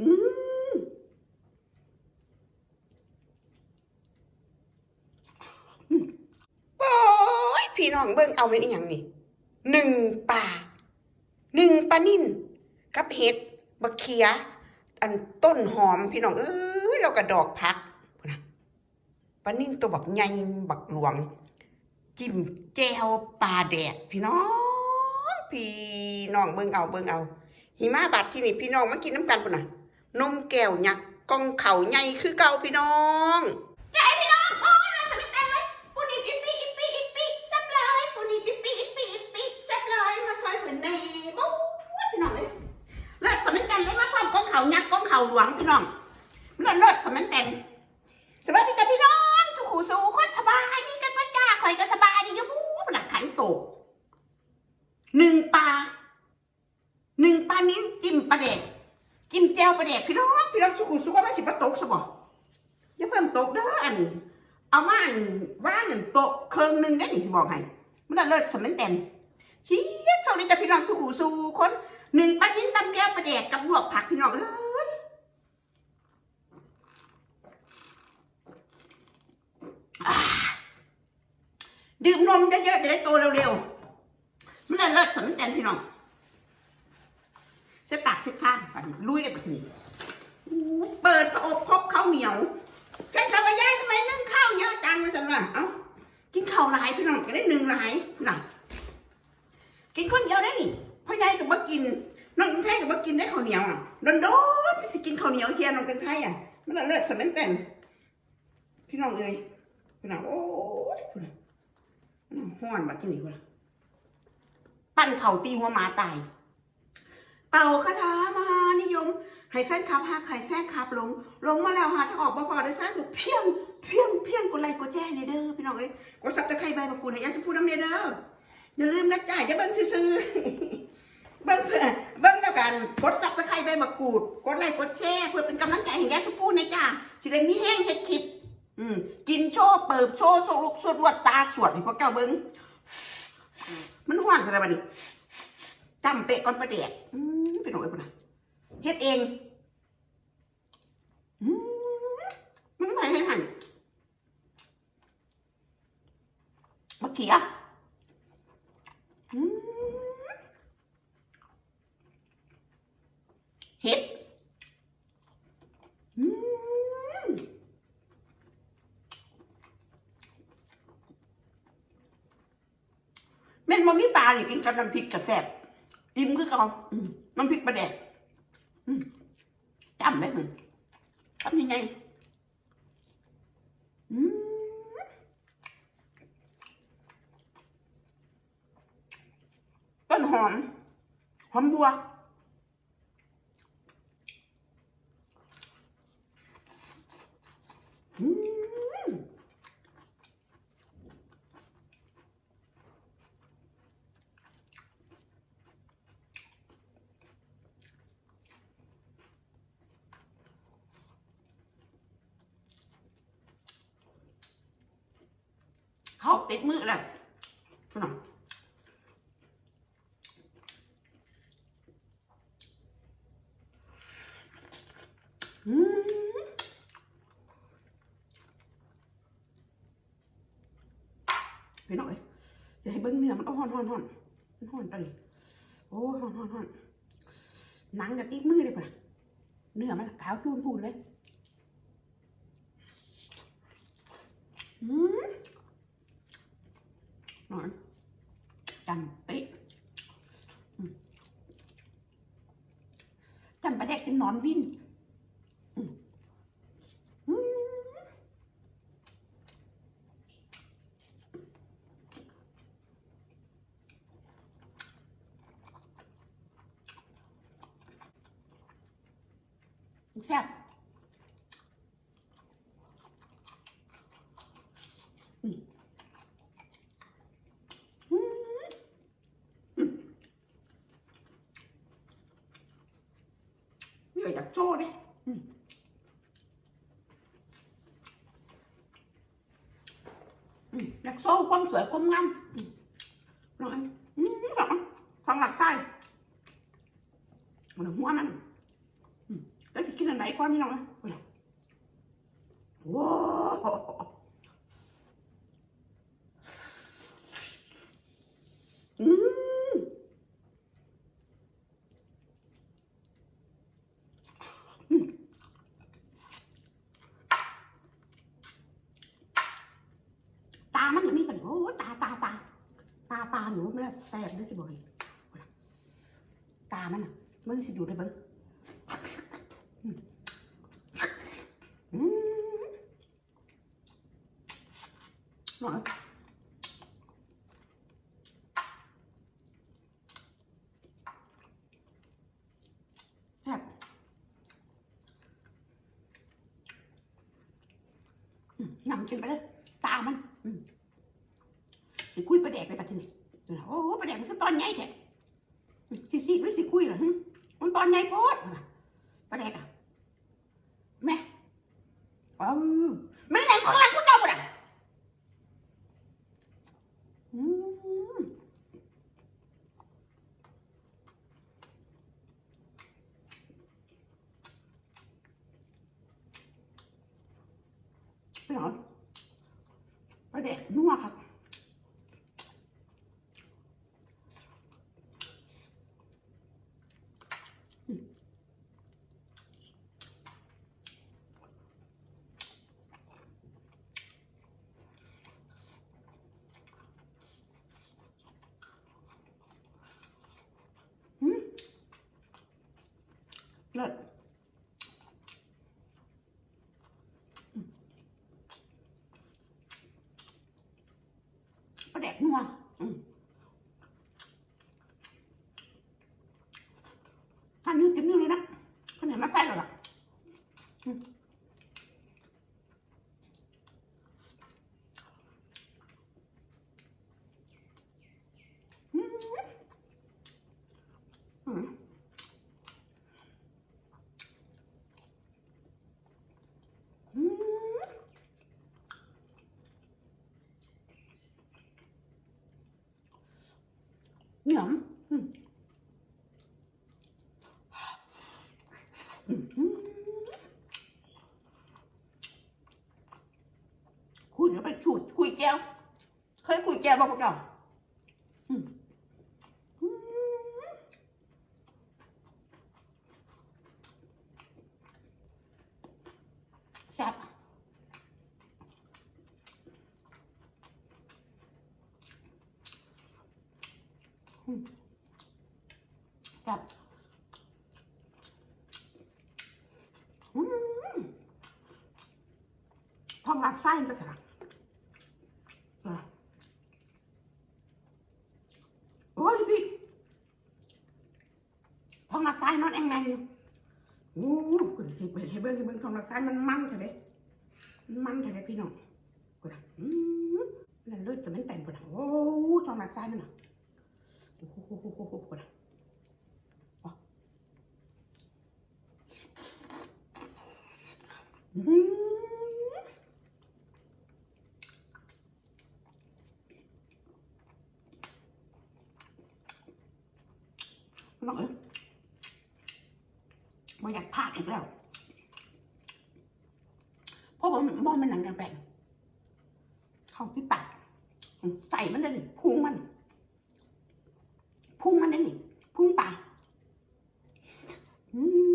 อืมโอ้ยพี่น้องเบิ่งเอาเป็นอีหยังนี่หนึ่งป่าหนึ่งปลานิ่นกับเห็ดบักเขีย อันต้นหอมพี่น้องเอ้ยเรากระดอกพักนนะปลานิ่นตัวบักใหญ่บักหลวง จิ้มแจ่วปลาแดดพี่น้อง พี่น้องเบิ่งเอาเบิ่งเอา หิมะบาดที่นี่พี่น้องมากินน้ำกันปุ่นน่ะนมแก้วยักษ์กองเข่าใหญ่คือเก่าพี่น้องใจพี่น้องโอ้ยน่าจะไม่แต่งเลยปูนี่อิปปี้อิปปี้อิปปี้ซับเลยปูนี่อิปปี้อิปปี้อิปปี้ซับเลยมาซอยผืนในบู๊ยพี่น้องเอ้ยเลิศสมัยแต่งเลยมาพร้อมกองเข่ายักษ์กองเข่าหลวงพี่น้องเลิศเลิศสมัยแต่งสวัสดีจ้ะพี่น้องสุขุสุขคนสบายดี ข่อยก็สบายดีอยู่บู๊หลักขันโตกหนึ่งปลาหนึ่งปลานิ้นจิ้มปลาเด็กจิ้มแจ่วปลาเด็กพี่น้องพี่น้องสุขุสุขว่าไม่สิปลาตกสบอย่าเพิ่มตกเด้ออัน เอามาอันว่างอันโตะเครื่องหนึ่งได้หนิสิบอกให้มันนะเลิศสมันแตนชี้โชคดีจ้ะพี่น้องสุขุสุคนหนึ่งปลานิ้นตำแก้วปลาเด็กกับลวกผักพี่น้องเอ้ยอ่า ดื่มนมเยอะๆจะได้โตเร็วๆมันเลิศสมันแตนพี่น้องเส้ปากเส้ข้างฝันลุยเลยปะทีเปิดประอบพบข้าวเหนียวแฟนคลับมย่ายทำไมนึ่งข้าวเยอะจังเลยสันว่าเอ้ากินข้าวหลายพี่น้องก็ได้หนึ่งหลายพี่น้องกินคนเดียวได้นี่พ่อใหญ่กับบ่กินน้องกังไทยกับบ่กินได้ข้าวเหนียวอะโดนโดนๆสิกินข้าวเหนียวเทียนน้องกังไทยอะมันเลิศสมัยแตนพี่น้องเอ้ยพี่น้องโอ้ยพี่น้องพี่น้อง ห้อนบัดที่นี่พี่น้องปั้นเข่าตีหัวหมาตาย เป่าคาถามหานิยมให้แฟนคลับหาใครแฟนคลับลง ลงมาแล้วหาถ้าออกบ่พอได้ซะถูกเพียงเพียงเพียงกดไลค์กดแชร์ในเด้อพี่น้องเอ้ยกดซับตะไคร้ใบมะกรูดให้ยาสมพูน้ำในเด้ออย่าลืมนะจ้าอย่าเบิ่งซื่อเบิ่งเพื่อเบิ่งแล้วกันกดซับตะไคร้ใบมะกรูดกดไลค์กดแชร์เพื่อเป็นกำลังใจให้ยายสมพูนะจ้าสิได้มีแห้งเฮ็ดคลิป ปิบโชว์สลุกสวดวดตาสวดนี่พวกเจ้าเบิ่งมันห้อนสะแล้วบัดนี้จำเปะก่อนประเดียวอืมเป็นหน่อยปุ่นนะเฮ็ดเองมึงไปให้หันมะเขียอืมเฮ็ดอืมแม่นมีปลานี่กินกับน้ำพริกกับแซ่บอิ่มคือเขาน้ำพริกปลาแดกจำได้ไหมทำยังไงต้นหอม หอมบัว อืมเขา ติดมือแล้วพี่น้องอืมพี่น้อยอย่าให้เบิ้งเนื้อมันโอ้หอนหอนหอนมันหอนไปเลยโอ้หอนหอนหอนหนังจะติดมือเลยป่ะเนื้อมันขาวจูนพูนเลยอืม หน่อย จำเป๊ะจำประเด็กกินนอนวินแซ่บ ความสวยความงามร้อยร้อยของหลักไส้หรือหัวมันแล้วจะกินอันไหนก้อนนี้น้องนะโว้อืม ตาหนูไม่ได้แสบด้วยที่บอกเลยตามันอะมันสิอยู่ได้เบิ้งอืมอืมหน่อยแซ่บอืมนำกินไปเลย ตามันอืมสิคุยประแดกไปปัดทีนี้ โอ้ประเดกมันก็ตอนใหญ่แท้สิสิหรือสิคุยเหรอหึมันตอนใหญ่โพดประเดกอะแม่อืมมันแหญ่ของหลังกูเจ้าบ่ล่ะอืมไปหรอประแดกนัวครับ เลิศอืมปลาแดกนัวอืมทานนิ้วจิ้มนิ้วเลยนะขนาดมาใส่แล้วล่ะอืมอืมอืม อืม หยมคุยแล้วไปฉุดคุยแก้วเคยคุยแก้วบ้างปะเจ้าอืมอืมแซ่บ กับอืมทองรัดไส้มันเป็นอะโอ้ยพี่ทองรัดไส้นอนแองแมงอยู่โอ้โหคุณสิเปิดให้เบิ้งให้เบิ้งทองรัดไส้มันมันเถอะเด้มันเถอะเด้พี่น้องกูนะอืมนั่นเลือดจะไม่แต่งกูนะโอ้ทองรัดไส้มันอะโอ้โหกูนะอืม น้องเอ๋ยบ่อยากพากอีกแล้วเพราะว่ามันมองมันหนังกลางแปลงเข้าที่ปากใส่มันได้เลยพุงมัน พุงมันได้เลยพุงปลาอืม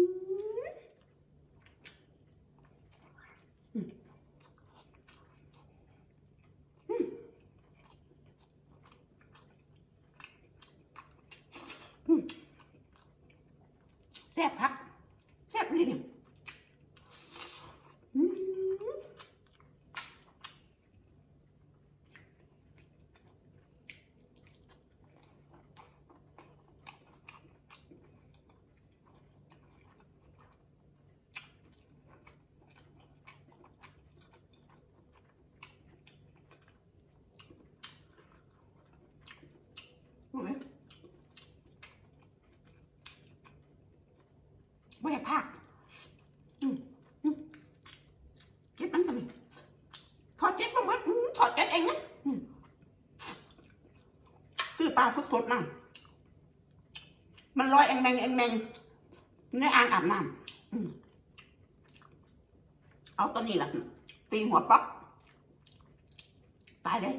แซ่บครับแซ่บเลยเนี่ยอืมเอาไหม ไม่ให้พากอืมอืมเก็บมันทำไมถอดเก็บบ้างไหมอืมถอดเก็บเองนะอืมซื้อปลาสดๆนั่ง มันลอยเองแมงเองแมงในอ่างอาบน้ำเอาตัวนี้ละตีหัวป๊อกตายเลย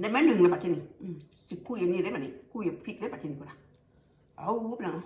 ได้ไหมหนึ่งเลยบัดทีนี้คุยอันนี้ได้บัดนี้คุยกับพริกได้บัดทีนี้กูนะเอาวุบเลยนะ